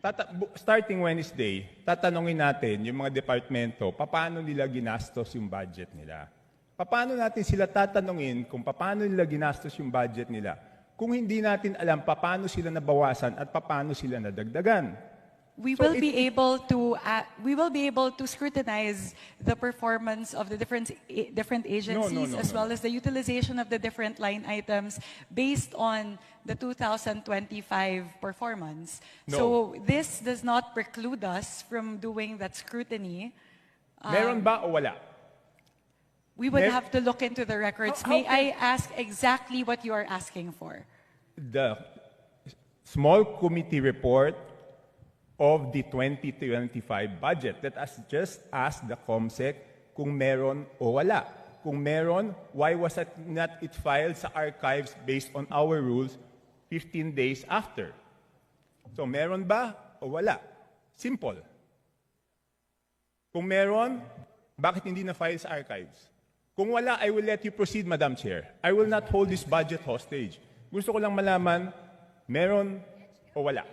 Tata- starting Wednesday, tatanungin natin yung mga departamento, paano nila ginastos yung budget nila. Paano natin sila tatanungin kung paano nila ginastos yung budget nila kung hindi natin alam paano sila nabawasan at paano sila nadagdagan. We So will it- be able to uh, we will be able to scrutinize the performance of the different a- different agencies no, as no, well as the utilization of the different line items based on the 2025 performance. No. So this does not preclude us from doing that scrutiny. Meron ba o wala? We would Mer- have to look into the records. How- how May I ask exactly what you are asking for? The small committee report of the 2025 budget. Let us just ask the COMSEC kung meron o wala. Kung meron, why was it not it filed sa archives based on our rules 15 days after? So meron ba o wala? Simple. Kung meron, bakit hindi na file sa archives? Kung wala, I will let you proceed, Madam Chair. I will not hold this budget hostage. Gusto ko lang malaman, meron o wala.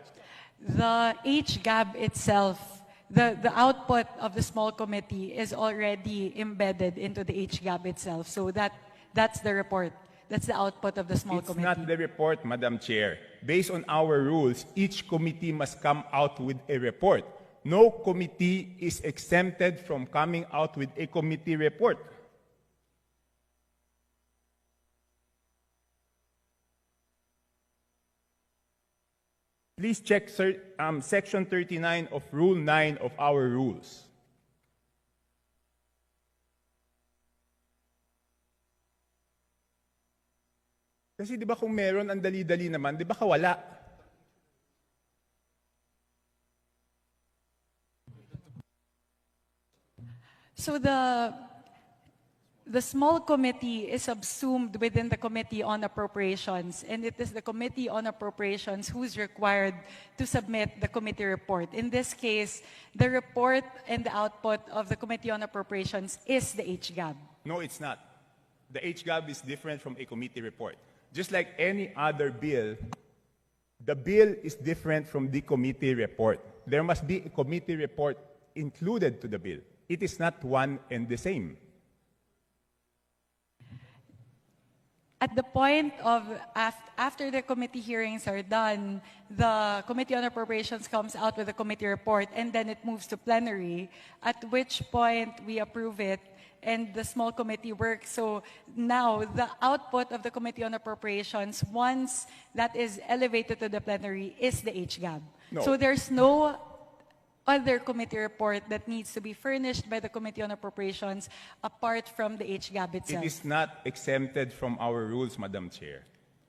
The HGAB itself, the, the output of the small committee is already embedded into the HGAB itself. So that, that's the report. That's the output of the small It's committee. not the report, Madam Chair. Based on our rules, each committee must come out with a report. No committee is exempted from coming out with a committee report. Please check um, Section 39 of Rule 9 of our rules. Kasi di ba kung meron, ang dali-dali naman, di ba kawala? So the, the small committee is subsumed within the Committee on Appropriations, and it is the Committee on Appropriations who's required to submit the committee report. In this case, the report and the output of the Committee on Appropriations is the HGAB. No, it's not. The HGAB is different from a committee report. Just like any other bill, the bill is different from the committee report. There must be a committee report included to the bill. It is not one and the same. At the point of, after the committee hearings are done, the Committee on Appropriations comes out with a committee report, and then it moves to plenary, at which point we approve it, and the small committee works. So now, the output of the Committee on Appropriations, once that is elevated to the plenary, is the HGAB. No. So there's no other committee report that needs to be furnished by the Committee on Appropriations apart from the HGAB itself. It is not exempted from our rules, Madam Chair.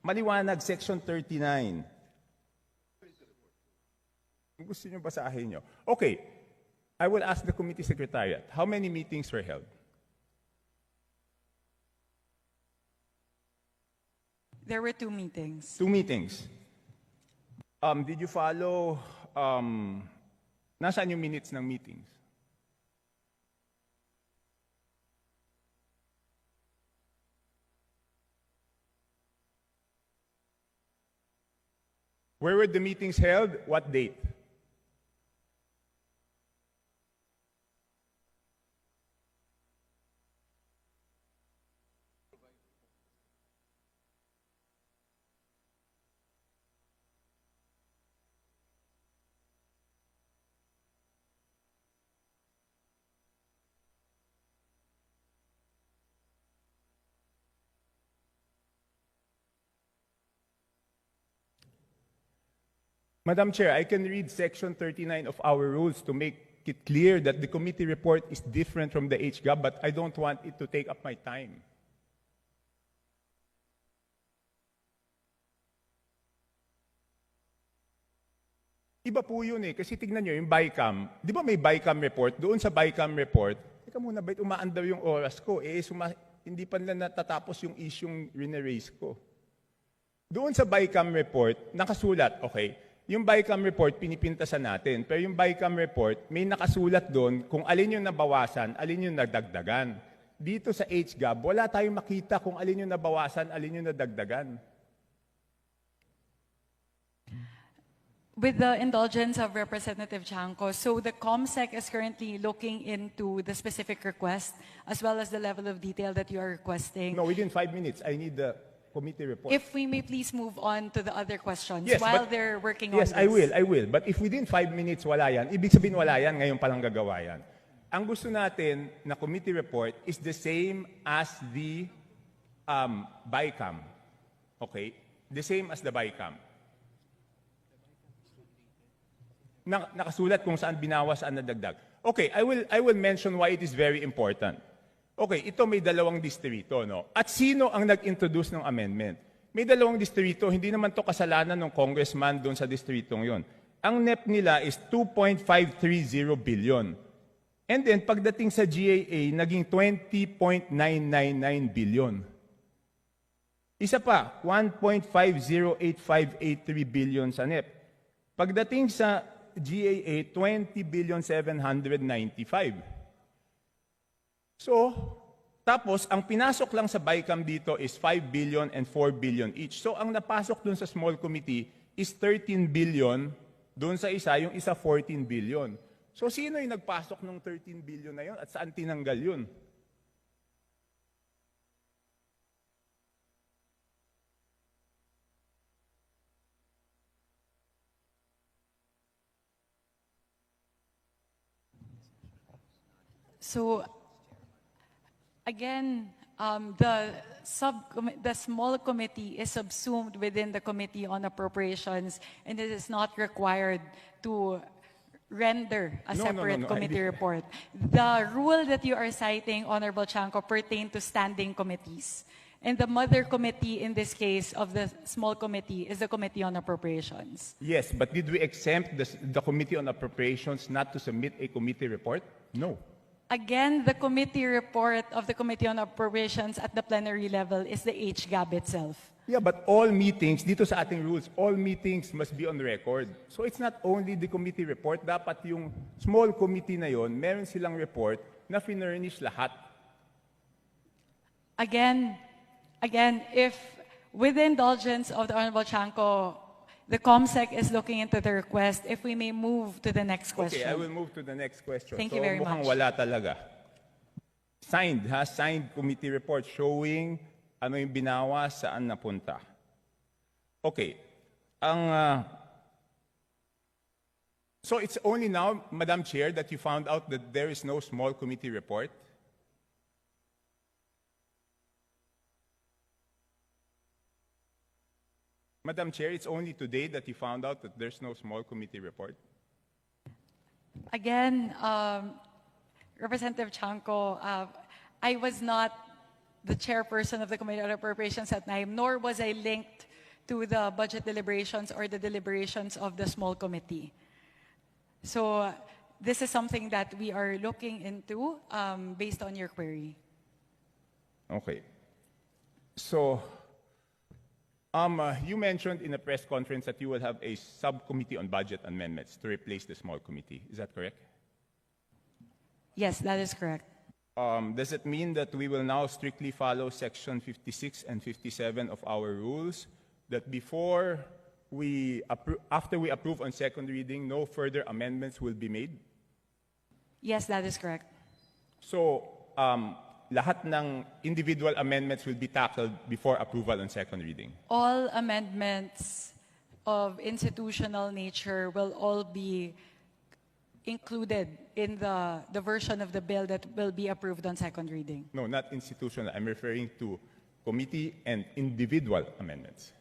Maliwanag, Section 39. Kung Gusto niyo basahin niyo. Okay, I will ask the committee secretariat, how many meetings were held? There were two meetings. Two meetings. Um, did you follow, um, nasaan yung minutes ng meetings? Where were the meetings held? What date? Madam Chair, I can read Section 39 of our rules to make it clear that the committee report is different from the HGAB, but I don't want it to take up my time. Iba po yun eh. Kasi tignan nyo, yung BICAM, di ba may BICAM report? Doon sa BICAM report, teka muna, bait umaandar yung oras ko? Eh, suma, hindi pa nila natatapos yung isyong rineraise ko. Doon sa BICAM report, nakasulat, okay, yung BICAM report, pinipintasan natin. Pero yung BICAM report, may nakasulat doon kung alin yung nabawasan, alin yung nadagdagan. Dito sa HGAB, wala tayong makita kung alin yung nabawasan, alin yung nadagdagan. With the indulgence of Representative Chanco, so the COMSEC is currently looking into the specific request as well as the level of detail that you are requesting. No, within five minutes, I need the committee report. If we may please move on to the other questions Yes, while but- they're working yes, on this. I will, I will. But if within five minutes wala yan, ibig sabihin wala yan, ngayon palang gagawa yan. Ang gusto natin na committee report is the same as the um, BICAM. Okay? The same as the BICAM. Na, nakasulat kung saan binawas, saan nadagdag. Okay, I will, I will mention why it is very important. Okay, ito may dalawang distrito, no? At sino ang nag-introduce ng amendment? May dalawang distrito, hindi naman to kasalanan ng congressman doon sa distritong yon. Ang NEP nila is 2.530 billion. And then, pagdating sa GAA, naging 20.999 billion. Isa pa, 1.508583 billion sa NEP. Pagdating sa GAA, 20 billion 795. So, tapos ang pinasok lang sa BICAM dito is 5 billion and 4 billion each. So, ang napasok dun sa small committee is 13 billion, dun sa isa, yung isa 14 billion. So, sino yung nagpasok ng 13 billion na yun at saan tinanggal yun? So, again, um, the sub the small committee is subsumed within the committee on appropriations, and it is not required to render a No, no, no, separate no, committee report. The rule that you are citing, Honorable Chanco, pertain to standing committees. And the mother committee in this case of the small committee is the Committee on Appropriations. Yes, but did we exempt the, the Committee on Appropriations not to submit a committee report? No. Again, the committee report of the Committee on Appropriations at the plenary level is the HGAB itself. Yeah, but all meetings, dito sa ating rules, all meetings must be on record. So it's not only the committee report, dapat yung small committee na yon, meron silang report na finurnish lahat. Again, again, if with the indulgence of the Honorable Chanco, the COMSEC is looking into the request, if we may move to the next question. Okay, I will move to the next question. Thank so you very much. wala talaga. Signed, ha? Signed committee report showing ano yung binawa, saan napunta. Okay. Ang... ah, so it's only now, Madam Chair, that you found out that there is no small committee report? Madam Chair, it's only today that you found out that there's no small committee report? Again, um, Representative Chanco, uh, I was not the chairperson of the Committee on Appropriations at time, nor was I linked to the budget deliberations or the deliberations of the small committee. So uh, this is something that we are looking into um, based on your query. Okay. So, um, uh, you mentioned in a press conference that you will have a subcommittee on budget amendments to replace the small committee. Is that correct? Yes, that is correct. Um, does it mean that we will now strictly follow section 56 and 57 of our rules? That before we after we approve on second reading, no further amendments will be made? Yes, that is correct. So, um, lahat ng individual amendments will be tackled before approval on second reading. All amendments of institutional nature will all be included in the, the version of the bill that will be approved on second reading. No, not institutional. I'm referring to committee and individual amendments.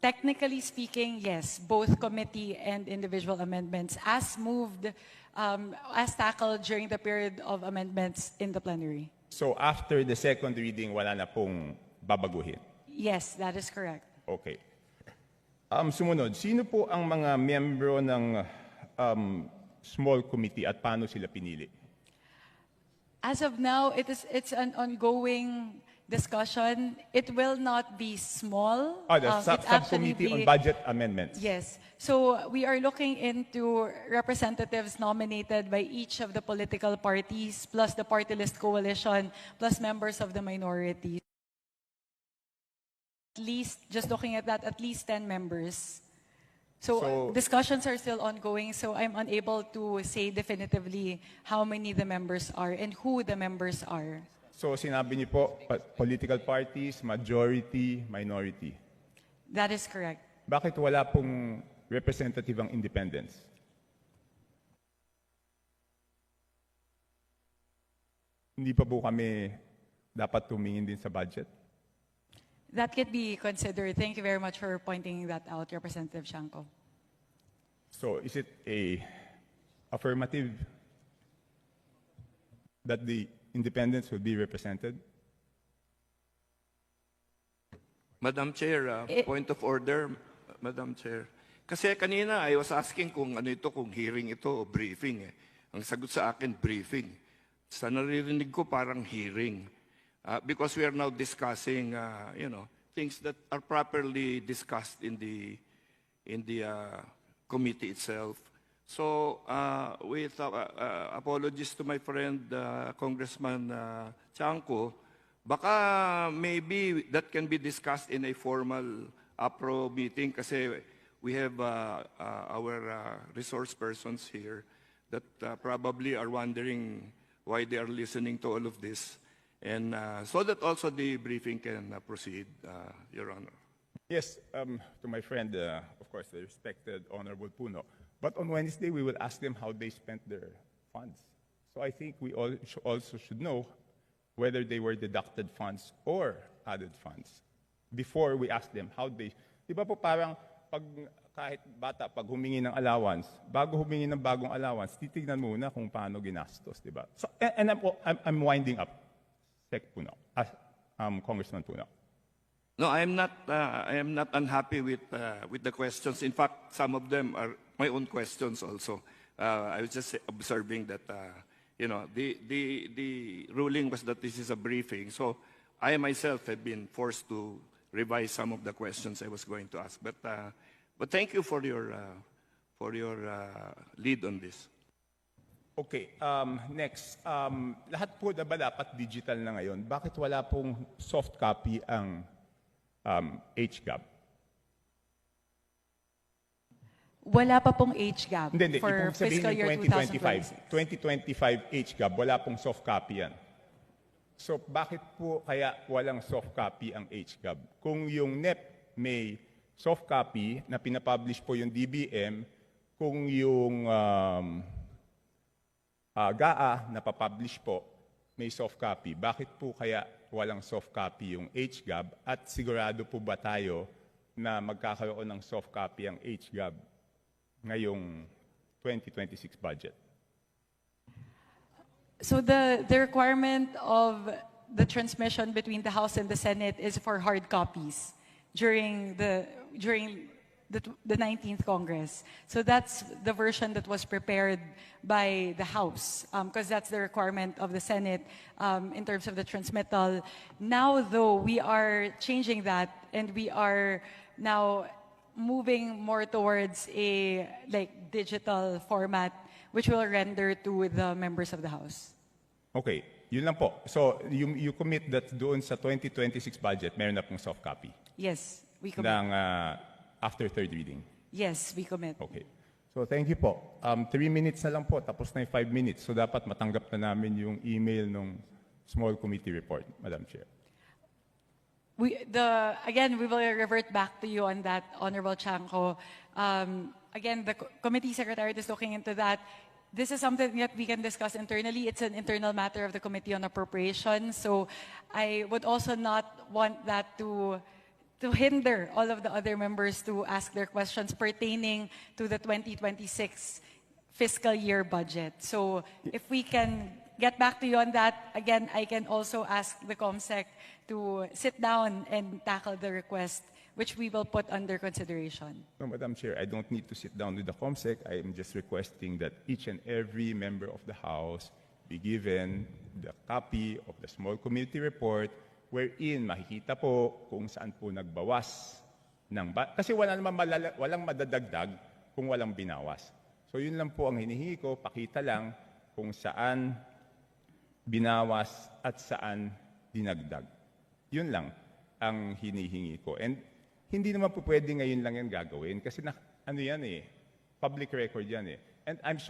Technically speaking, yes, both committee and individual amendments as moved, um, as tackled during the period of amendments in the plenary. So after the second reading, wala na pong babaguhin. Yes, that is correct. Okay. Um, sumunod, sino po ang mga miyembro ng um, small committee at paano sila pinili? As of now, it is, it's an ongoing discussion. It will not be small. Ah, the Um, sub- it's actually subcommittee on budget amendments. Yes. So we are looking into representatives nominated by each of the political parties, plus the party list coalition, plus members of the minority. At least, just looking at that, at least 10 members. So, So- discussions are still ongoing, so I'm unable to say definitively how many the members are and who the members are. So sinabi niyo po, pa- political parties, majority, minority. That is correct. Bakit wala pong representative ang independence? Hindi pa po kami dapat tumingin din sa budget? That could be considered. Thank you very much for pointing that out, Representative Shanko. So is it a affirmative that the independence will be represented? Madam Chair, uh, Eh- point of order, Madam Chair. Kasi kanina I was asking kung ano ito, kung hearing ito o briefing. Eh. Ang sagot sa akin, briefing. Sa naririnig ko parang hearing. Uh, because we are now discussing, uh, you know, things that are properly discussed in the in the uh, committee itself. So, uh, with uh, uh, apologies to my friend uh, Congressman uh, Chanco, baka maybe that can be discussed in a formal APRO meeting kasi we have uh, uh, our uh, resource persons here that uh, probably are wondering why they are listening to all of this. And uh, so that also the briefing can uh, proceed, uh, Your Honor. Yes, um, to my friend, uh, of course, the respected Honorable Puno. But on Wednesday, we will ask them how they spent their funds. So I think we all also should know whether they were deducted funds or added funds before we ask them how they... Di po parang pag kahit bata, pag humingi ng allowance, bago humingi ng bagong allowance, titignan muna kung paano ginastos, di? So, and, and I'm, I'm, I'm winding up, Sec Puno, uh, um, Congressman Puno. No, I am not. Uh, I am not unhappy with uh, with the questions. In fact, some of them are my own questions also. Uh, I was just observing that. Uh, you know, the the the ruling was that this is a briefing. So I myself have been forced to revise some of the questions I was going to ask. But uh, but thank you for your uh, for your uh, lead on this. Okay, um, next. Um, lahat po na ba dapat digital na ngayon? Bakit wala pong soft copy ang um, HGAB? Wala pa pong age gap Hindi, hindi. for Ibig sabihin fiscal ng year 2025. 2026. 2025 HGAB, wala pong soft copy yan. So bakit po kaya walang soft copy ang HGAB? Kung yung NEP may soft copy na pinapublish po yung DBM, kung yung um, ah, GAA na papublish po may soft copy, bakit po kaya walang soft copy yung HGAB at sigurado po ba tayo na magkakaroon ng soft copy ang HGAB ngayong 2026 budget? So the, the requirement of the transmission between the House and the Senate is for hard copies during the during the, the 19th Congress. So that's the version that was prepared by the House, because that's the requirement of the Senate um, in terms of the transmittal. Now, though, we are changing that, and we are now moving more towards a like digital format, which will render to the members of the House. Okay, yun lang po. So you, you commit that doon sa 2026 budget, meron na pong soft copy Yes, we commit. ng ah, after third reading. Yes, we commit. Okay. So thank you po. Um, three minutes na lang po, tapos na yung five minutes. So dapat matanggap na namin yung email ng small committee report, Madam Chair. We, the, again, we will revert back to you on that, Honorable Chanko. Um, again, the co- committee secretariat is looking into that. This is something that we can discuss internally. It's an internal matter of the Committee on Appropriations. So I would also not want that to, to hinder all of the other members to ask their questions pertaining to the 2026 fiscal year budget. So if we can get back to you on that, again, I can also ask the COMSEC to sit down and tackle the request, which we will put under consideration. No, Madam Chair, I don't need to sit down with the COMSEC. I am just requesting that each and every member of the House be given the copy of the small committee report wherein makikita po kung saan po nagbawas ng ba- kasi wala naman malala- walang madadagdag kung walang binawas. So yun lang po ang hinihingi ko, pakita lang kung saan binawas at saan dinagdag. Yun lang ang hinihingi ko. And hindi naman po pwede ngayon lang yan gagawin kasi na, ano yan eh, public record yan eh. And I'm sorry